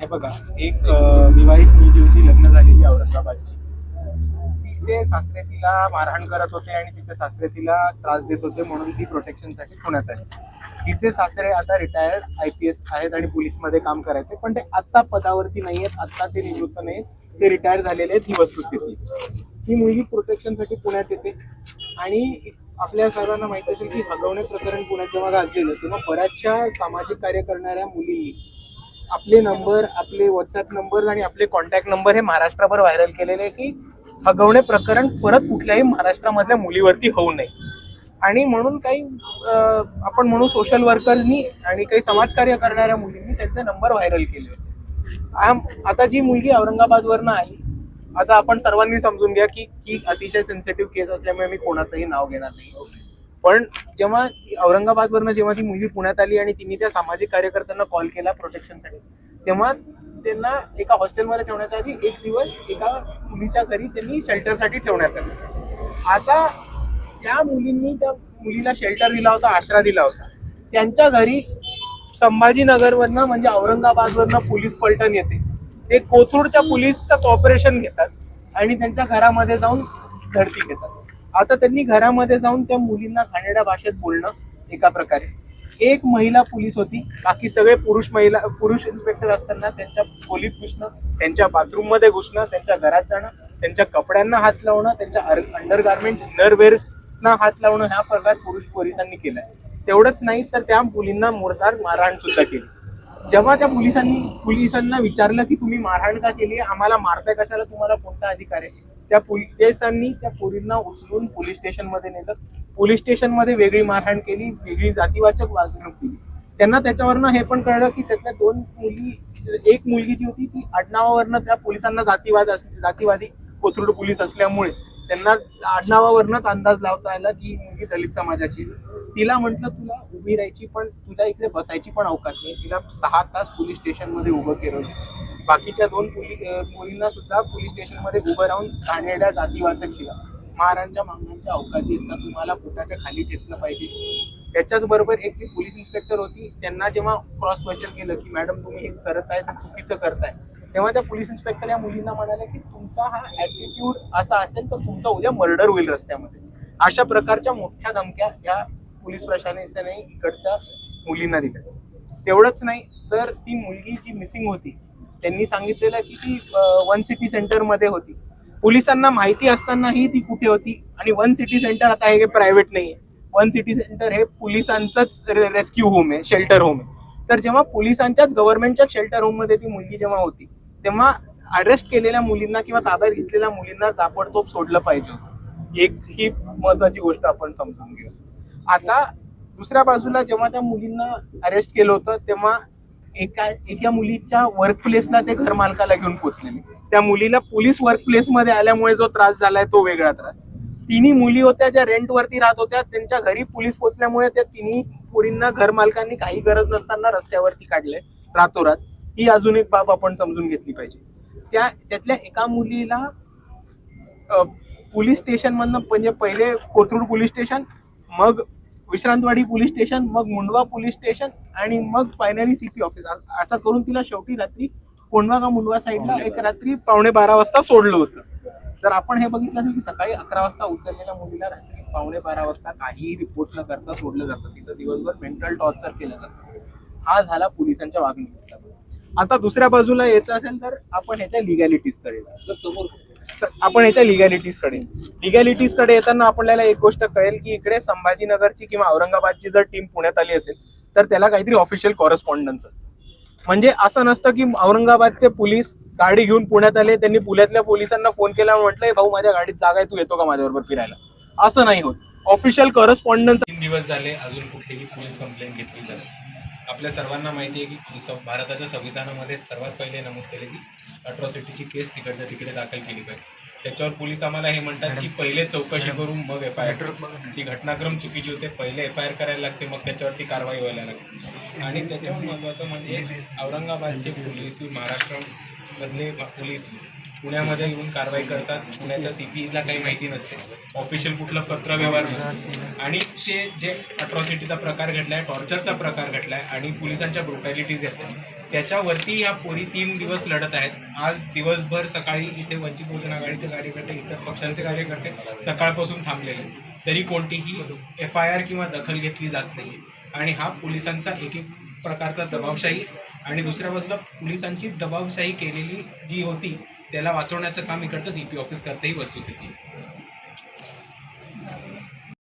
हे बघा एक विवाहित मुलगी होती लग्न झालेली औरंगाबादची. तिचे सासरे तिला मारहाण करत होते आणि तिचे सासरे तिला त्रास देत होते म्हणून ती प्रोटेक्शनसाठी पुण्यात आहे तिचे सासरे आता रिटायर्ड आय पी एस आहेत आणि पोलीसमध्ये काम करायचे पण ते आत्ता पदावरती नाही आहेत आत्ता ते निवृत्त नाही ते रिटायर झालेले आहेत ही वस्तुस्थिती. ही मुलगी प्रोटेक्शनसाठी पुण्यात येते आणि आपल्या सर्वांना माहिती असेल की हगवणे प्रकरण पुण्यात जेव्हा गाजलेलं तेव्हा बऱ्याचशा सामाजिक कार्य करणाऱ्या मुलींनी आपले नंबर आपले व्हॉट्सअप नंबर आणि आपले कॉन्टॅक्ट नंबर हे महाराष्ट्रभर व्हायरल केलेले आहे की हगवणे प्रकरण परत कुठल्याही महाराष्ट्रामधल्या मुलीवरती होऊ नये. आणि म्हणून काही आपण म्हणू सोशल वर्कर्सनी आणि काही समाजकार्य करणाऱ्या मुलींनी त्यांचे नंबर व्हायरल केले होते. आता जी मुलगी औरंगाबादवरनं आली आता आपण सर्वांनी समजून घ्या की की अतिशय सेन्सिटिव्ह केस असल्यामुळे मी कोणाचंही नाव घेणार नाही. पण जेव्हा औरंगाबादवरनं जेव्हा ती मुलगी पुण्यात आली आणि तिने त्या सामाजिक कार्यकर्त्यांना कॉल केला प्रोटेक्शनसाठी तेव्हा त्यांना एका हॉस्टेलमध्ये ठेवण्याच्या आधी एक दिवस एका मुलीच्या घरी त्यांनी शेल्टरसाठी ठेवण्यात आलं. आता त्या मुलींनी त्या मुलीला शेल्टर दिला होता आश्रा दिला होता. त्यांच्या घरी संभाजीनगरवरनं म्हणजे औरंगाबादवरनं पोलीस पलटण येते. ते कोथरूडच्या पोलीसचं कॉपरेशन घेतात आणि त्यांच्या घरामध्ये जाऊन धडती घेतात. आता त्यांनी घरामध्ये जाऊन त्या मुलींना घाणेड्या भाषेत बोलणं एका प्रकारे. एक महिला पोलीस होती बाकी सगळे पुरुष महिला पुरुष इन्स्पेक्टर असताना त्यांच्या खोलीत घुसणं त्यांच्या बाथरूममध्ये घुसणं त्यांच्या घरात जाणं त्यांच्या कपड्यांना हात लावणं त्यांच्या अंडर गार्मेंट्स इनरवेअर्सना हात लावणं हा प्रकार पुरुष पोलिसांनी केलाय. तेवढंच नाही तर त्या मुलींना मोरदार मारहाण सुद्धा केली. जेव्हा त्या पोलिसांनी पोलिसांना विचारलं की तुम्ही मारहाण का केली? आम्हाला मारताय कशाला? तुम्हाला कोणता अधिकार आहे? त्या पोलिसांनी त्या पोरींना उचलून पोलीस स्टेशनमध्ये नेलं. पोलीस स्टेशनमध्ये वेगळी मारहाण केली वेगळी जातीवाचक वागणूक दिली. त्यांना त्याच्यावरनं हे पण कळलं की त्यातल्या दोन मुली एक मुलगी जी होती ती आडनावावरनं त्या पोलिसांना जातीवाद अस जातीवादी कोथरूड पोलीस असल्यामुळे त्यांना आडनावावरनंच अंदाज लावता आला की ही मुलगी दलित समाजाची तिला म्हटलं तुला उभी राहायची पण तुझ्या इकडे बसायची पण अवकाश नाही. तिला सहा तास पोलीस स्टेशनमध्ये उभं केलं. बाकीच्या दोन पोली मुलींना सुद्धा पोलीस स्टेशनमध्ये उभं राहून घाणेरड्या जातीवाचक शिला महाराजांच्या मागण्यांच्या अवकाशी येतात ना तुम्हाला पोटाच्या खाली ठेचलं पाहिजे. त्याच्याच बरोबर एक जी पोलीस इन्स्पेक्टर होती त्यांना जेव्हा क्रॉस क्वेश्चन केलं की मॅडम तुम्ही हे करत आहे ते चुकीचं करताय तेव्हा त्या पोलीस इन्स्पेक्टर या मुलींना म्हणाल्या की तुमचा हा ऍटिट्यूड असा असेल तर तुमचा उद्या मर्डर होईल रस्त्यामध्ये. अशा प्रकारच्या मोठ्या धमक्या या पोलीस प्रशासनाने इकडच्या मुलींना दिलं. तेवढंच नाही तर ती मुलगी जी मिसिंग होती त्यांनी सांगितलेलं की ती वन सिटी सेंटरमध्ये होती. पोलिसांना माहिती असतानाही ती कुठे होती आणि वन सिटी सेंटर आता हे प्रायव्हेट नाहीये. वन सिटी सेंटर हे पोलिसांचंच रेस्क्यू होम आहे शेल्टर होम आहे. तर जेव्हा पोलिसांच्याच गव्हर्नमेंटच्या शेल्टर होममध्ये ती मुलगी जेव्हा होती तेव्हा अरेस्ट केलेल्या मुलींना किंवा ताब्यात घेतलेल्या मुलींना ताबडतोब सोडलं पाहिजे होतं. एक ही महत्वाची गोष्ट आपण समजून घेऊ आता दुसऱ्या बाजूला जेव्हा त्या मुलींना अरेस्ट केलं होतं तेव्हा एका एका मुलीच्या वर्क प्लेसला ते घर मालकाला घेऊन पोचलेले त्या मुलीला पोलीस वर्क प्लेस मध्ये आल्यामुळे जो त्रास झालाय तो वेगळा त्रास. तिन्ही मुली होत्या ज्या रेंट वरती राहत होत्या त्यांच्या घरी पोलीस पोचल्यामुळे त्या तिन्ही मुलींना घर मालकांनी काही गरज नसताना रस्त्यावरती काढले रातोरात. ही अजून एक बाब आपण समजून घेतली पाहिजे. त्या त्यातल्या एका मुलीला पोलीस स्टेशन मधनं म्हणजे पहिले कोथरूड पोलीस स्टेशन मग विश्रांतवाडी पोलीस स्टेशन मग मुंडवा पोलीस स्टेशन आणि मग फायनली सीपी ऑफिस असं करून तिला शेवटी रात्री कोंडवा का मुंडवा साईडला एक रात्री पावणे बारा वाजता सोडलं होतं. तर आपण हे बघितलं असेल की सकाळी अकरा वाजता उचललेल्या मुलीला रात्री पावणे बारा वाजता काहीही रिपोर्ट न करता सोडलं जातं. तिचं दिवसभर मेंटल टॉर्चर केलं जातं. हा झाला पोलिसांच्या वागणुकीतला आता दुसऱ्या बाजूला यायचं असेल तर आपण ह्याच्या लिगॅलिटीजकडे आपण ह्याच्या लिगॅलिटीजकडे लिगॅलिटीजकडे येताना आपल्याला एक गोष्ट कळेल की इकडे संभाजीनगरची किंवा औरंगाबादची जर टीम पुण्यात आली असेल तर त्याला काहीतरी ऑफिशियल कॉरेस्पॉन्डन्स असतं. म्हणजे असं नसतं की औरंगाबादचे पोलीस गाडी घेऊन पुण्यात आले त्यांनी पुण्यातल्या पोलिसांना फोन केला आणि म्हटलंय भाऊ माझ्या गाडीत जागा आहे तू येतो का माझ्याबरोबर फिरायला? असं नाही होत. ऑफिशियल करस्पॉन्डन्स तीन दिवस झाले अजून कुठलीही पोलीस कंप्लेंट घेतली जात आपल्या सर्वांना माहिती आहे की सं- भारताच्या संविधानामध्ये सर्वात पहिले नमूद केले की अट्रॉसिटीची केस तिकडच्या तिकडे दाखल केली पाहिजे. त्याच्यावर पोलीस आम्हाला हे म्हणतात की पहिले चौकशी करून मग एफ आय आर ती घटनाक्रम चुकीची होते पहिले एफ आय आर करायला लागते मग त्याच्यावरती कारवाई व्हायला लागते. आणि त्याच्यावर महत्त्वाचं म्हणजे औरंगाबादचे पोलीस महाराष्ट्रामधले पोलीस पुण्यामध्ये येऊन कारवाई करतात. पुण्याच्या सीपीला काही माहिती नसते. ऑफिशियल कुठला पत्रव्यवहार नसतो. आणि ते जे अट्रॉसिटीचा प्रकार घडलाय टॉर्चरचा प्रकार घडलाय आणि पोलिसांच्या ब्रुटॅलिटीज आहेत त्याच्यावरती ह्या पोरी तीन दिवस लढत आहेत. आज दिवसभर सकाळी इथे वंचित बहुजन आघाडीचे कार्यकर्ते इतर पक्षांचे कार्यकर्ते सकाळपासून थांबलेले तरी कोणतीही एफ आय आर किंवा दखल घेतली जात नाही आणि हा पोलिसांचा एक एक प्रकारचा दबावशाही आणि दुसऱ्या बाजूला पोलिसांची दबावशाही केलेली जी होती त्याला वाचवण्याचं काम इकडचं सीपी ऑफिस करते ही वस्तुस्थिती आहे.